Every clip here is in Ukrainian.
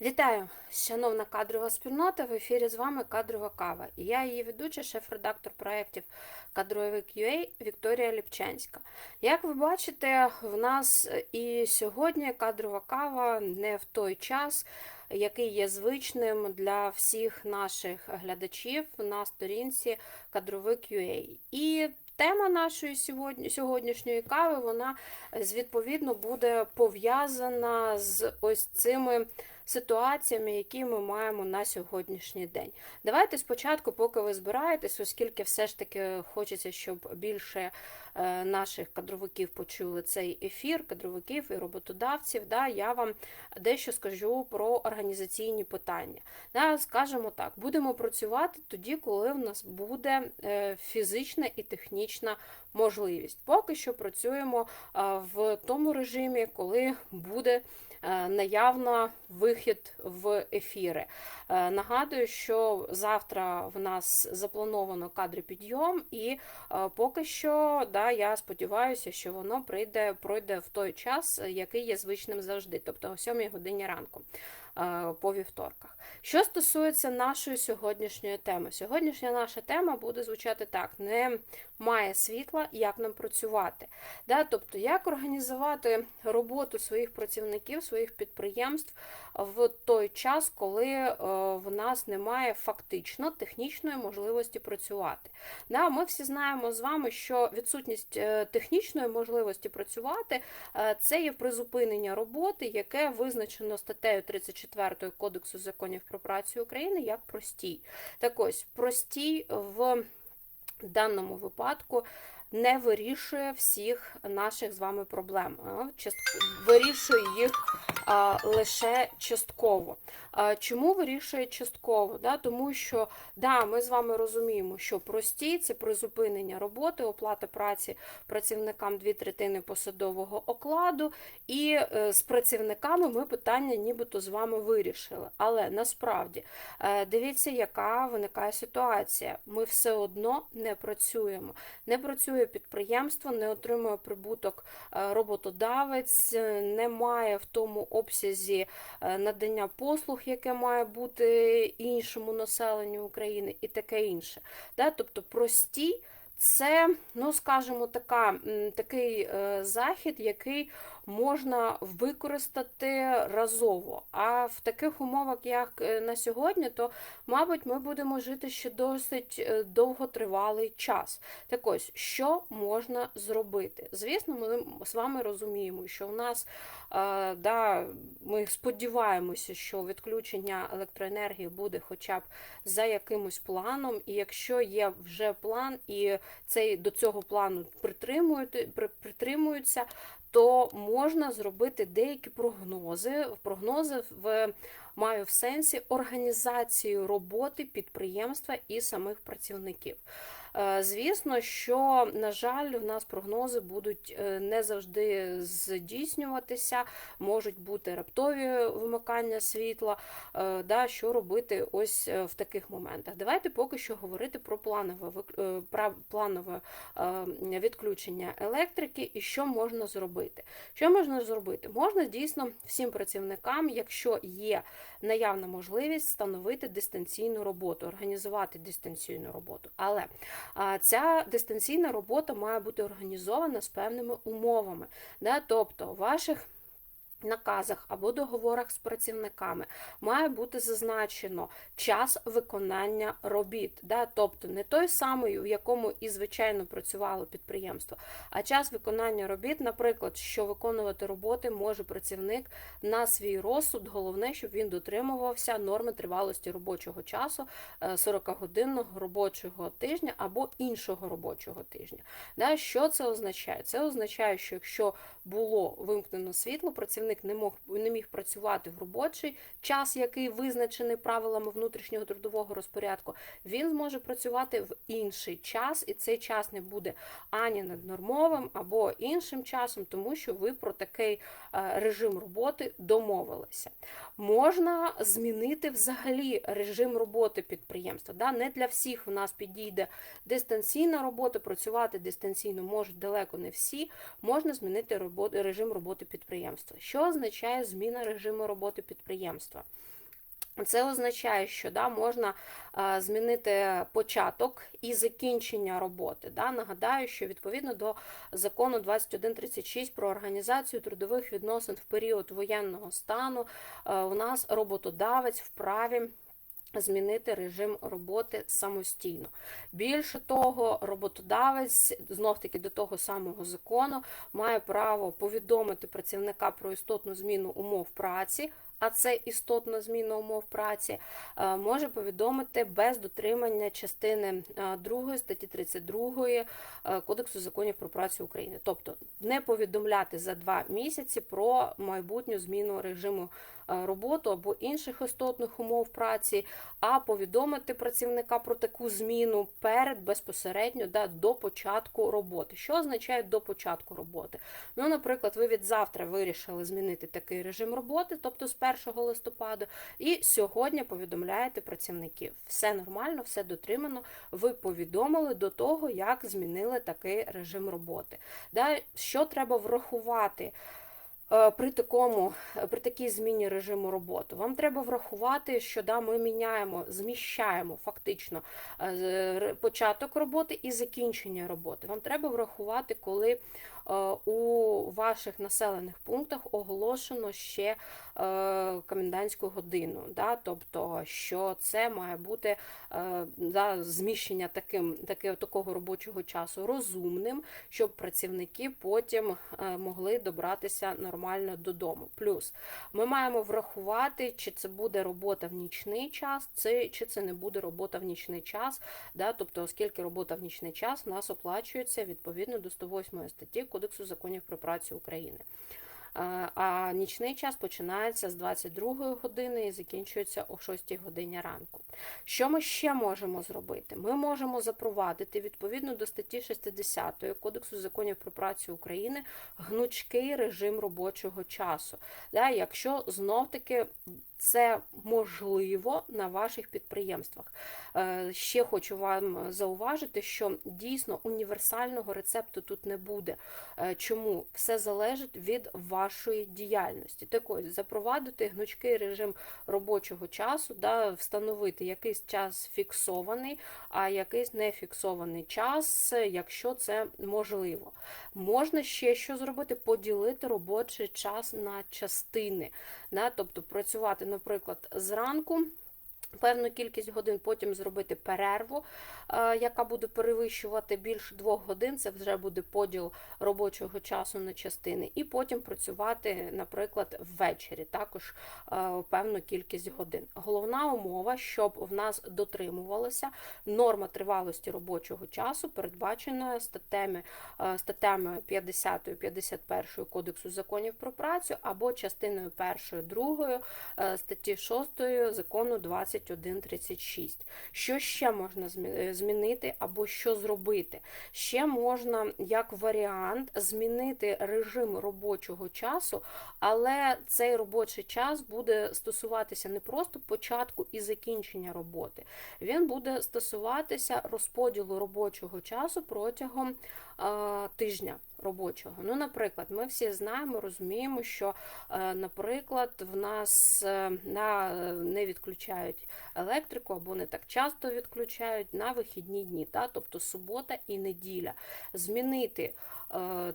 Вітаю, шановна кадрова спільнота. В ефірі з вами кадрова кава. І я її ведуча, шеф-редактор проєктів Кадровик UA Вікторія Ліпчанська. Як ви бачите, в нас і сьогодні кадрова кава не в той час, який є звичним для всіх наших глядачів на сторінці Кадровик UA. І Тема нашої сьогодні, сьогоднішньої кави вона відповідно буде пов'язана з ось цими ситуаціями, які ми маємо на сьогоднішній день. Давайте спочатку, поки ви збираєтесь, оскільки все ж таки хочеться, щоб більше е, наших кадровиків почули цей ефір, кадровиків і роботодавців, да, я вам дещо скажу про організаційні питання. Да, скажемо так, будемо працювати тоді, коли в нас буде е, фізична і технічна можливість. Поки що працюємо е, в тому режимі, коли буде наявно вихід в ефіри. Е, Нагадую, що завтра в нас заплановано кадри підйом, і е, поки що да, я сподіваюся, що воно прийде, пройде в той час, який є звичним завжди, тобто о 7 годині ранку е, по вівторках. Що стосується нашої сьогоднішньої теми, сьогоднішня наша тема буде звучати так: немає світла, як нам працювати. Да? Тобто, як організувати роботу своїх працівників, своїх підприємств в той час, коли е, в нас немає фактично технічної можливості працювати. Да? Ми всі знаємо з вами, що відсутність е, технічної можливості працювати е, це є призупинення роботи, яке визначено статтею 34 Кодексу законів про працю України як простій. Так ось простій в даному випадку не вирішує всіх наших з вами проблем. Вирішує їх лише частково. Чому вирішує частково? Тому що да, ми з вами розуміємо, що прості це призупинення роботи, оплата праці працівникам дві третини посадового окладу, і е, з працівниками ми питання нібито з вами вирішили. Але насправді е, дивіться, яка виникає ситуація. Ми все одно не працюємо. Не працює підприємство, не отримує прибуток е, роботодавець, не має в тому обсязі е, надання послуг, яке має бути іншому населенню України, і таке інше. Тобто прості. Це, ну скажімо, така, такий е, захід, який можна використати разово. А в таких умовах, як е, на сьогодні, то, мабуть, ми будемо жити ще досить е, довготривалий час. Так ось, що можна зробити? Звісно, ми з вами розуміємо, що в нас е, да, ми сподіваємося, що відключення електроенергії буде хоча б за якимось планом, і якщо є вже план, і цей до цього плану притримують, при- притримуються, то можна зробити деякі прогнози. Прогнози в маю в сенсі організацію роботи підприємства і самих працівників. Е, Звісно, що, на жаль, в нас прогнози будуть е, не завжди здійснюватися, можуть бути раптові вимикання світла. Е, Да, що робити ось в таких моментах? Давайте поки що говорити про планове планове відключення електрики і що можна зробити. Що можна зробити? Можна дійсно всім працівникам, якщо є наявна можливість, встановити дистанційну роботу, організувати дистанційну роботу. Але ця дистанційна робота має бути організована з певними умовами. Тобто, ваших наказах або договорах з працівниками має бути зазначено час виконання робіт. Да? Тобто не той самий, в якому і звичайно працювало підприємство, а час виконання робіт, наприклад, що виконувати роботи може працівник на свій розсуд. Головне, щоб він дотримувався норми тривалості робочого часу е, 40-годинного робочого тижня або іншого робочого тижня. Да? Що це означає? Це означає, що якщо було вимкнено світло, працівник не мог не міг працювати в робочий час, який визначений правилами внутрішнього трудового розпорядку, він зможе працювати в інший час, і цей час не буде ані наднормовим або іншим часом, тому що ви про такий е, режим роботи домовилися. Можна змінити взагалі режим роботи підприємства. Да? Не для всіх в нас підійде дистанційна робота, працювати дистанційно можуть далеко не всі. Можна змінити режим роботи підприємства. Що Що означає зміна режиму роботи підприємства? Це означає, що да, можна а, змінити початок і закінчення роботи. Да. Нагадаю, що відповідно до закону 2136 про організацію трудових відносин в період воєнного стану а, у нас роботодавець вправі. Змінити режим роботи самостійно. Більше того, роботодавець знов таки до того самого закону має право повідомити працівника про істотну зміну умов праці а це істотна зміна умов праці, е, може повідомити без дотримання частини 2 е, статті 32 е, Кодексу законів про працю України. Тобто не повідомляти за два місяці про майбутню зміну режиму роботи або інших істотних умов праці, а повідомити працівника про таку зміну перед безпосередньо да, до початку роботи. Що означає до початку роботи? Ну, наприклад, ви від завтра вирішили змінити такий режим роботи, тобто з 1 листопада, і сьогодні повідомляєте працівників. Все нормально, все дотримано. Ви повідомили до того, як змінили такий режим роботи. Да, Що треба врахувати? Е, при такому, при такій зміні режиму роботи вам треба врахувати, що да, ми міняємо, зміщаємо фактично е, початок роботи і закінчення роботи. Вам треба врахувати, коли Е, у ваших населених пунктах оголошено ще е, комендантську годину. Да? Тобто, що це має бути е, да, зміщення таким, таки, такого робочого часу розумним, щоб працівники потім могли добратися нормально додому. Плюс ми маємо врахувати, чи це буде робота в нічний час, чи це не буде робота в нічний час. Да? Тобто, оскільки робота в нічний час нас оплачується відповідно до 108 статті Кодексу законів про працю України. А нічний час починається з 22 години і закінчується о 6 годині ранку. Що ми ще можемо зробити? Ми можемо запровадити відповідно до статті 60 Кодексу законів про працю України гнучкий режим робочого часу. Якщо знов-таки це можливо на ваших підприємствах. Е, ще хочу вам зауважити, що дійсно універсального рецепту тут не буде. Е, чому? Все залежить від вашої діяльності. Так ось, запровадити гнучкий режим робочого часу, да, встановити якийсь час фіксований, а якийсь не фіксований час, якщо це можливо. Можна ще що зробити? Поділити робочий час на частини, да, тобто працювати наприклад, зранку. Певну кількість годин потім зробити перерву, е, яка буде перевищувати більше двох годин, це вже буде поділ робочого часу на частини, і потім працювати, наприклад, ввечері, також е, певну кількість годин. Головна умова, щоб в нас дотримувалася норма тривалості робочого часу, передбачена статтями, е, статтями 50 51 Кодексу законів про працю або частиною 1, 2 статті 6 закону 20. 21.36. Що ще можна е, змінити або що зробити? Ще можна, як варіант, змінити режим робочого часу, але цей робочий час буде стосуватися не просто початку і закінчення роботи. Він буде стосуватися розподілу робочого часу протягом тижня робочого. Ну, Наприклад, ми всі знаємо, розуміємо, що, е, наприклад, в нас е, на, не відключають електрику або не так часто відключають на вихідні дні, та, тобто субота і неділя. Змінити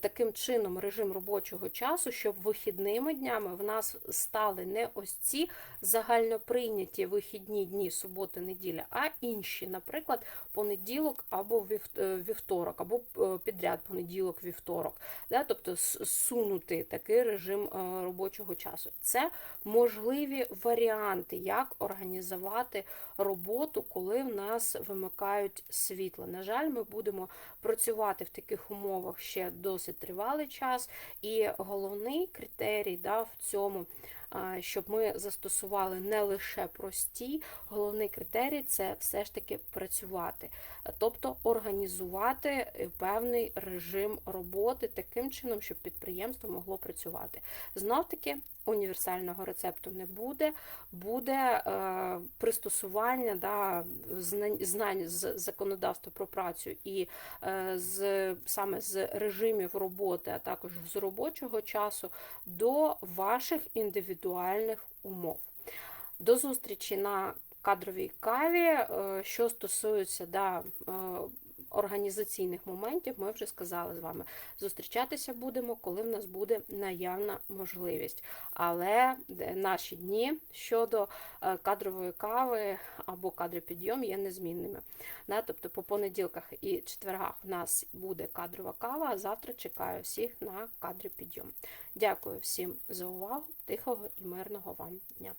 таким чином режим робочого часу, щоб вихідними днями в нас стали не ось ці загальноприйняті вихідні дні субота, неділя, а інші, наприклад, понеділок або е, вівторок, або е, підряд понеділок, вівторок. Тобто сунути такий режим робочого часу. Це можливі варіанти, як організувати роботу, коли в нас вимикають світло. На жаль, ми будемо працювати в таких умовах ще досить тривалий час. І головний критерій да, в цьому щоб ми застосували не лише прості, головний критерій це все ж таки працювати, тобто організувати певний режим роботи таким чином, щоб підприємство могло працювати. Знов таки універсального рецепту не буде, буде е, пристосування да, знань з законодавства про працю і е, з, саме з режимів роботи, а також з робочого часу до ваших індивідуальних умов. До зустрічі на кадровій каві. Е, Що стосується да, е, організаційних моментів, ми вже сказали з вами. Зустрічатися будемо, коли в нас буде наявна можливість. Але е, наші дні щодо е, кадрової кави або кадропідйом є незмінними. Тобто по понеділках і четвергах в нас буде кадрова кава, а завтра чекаю всіх на кадропідйом. Дякую всім за увагу, тихого і мирного вам дня.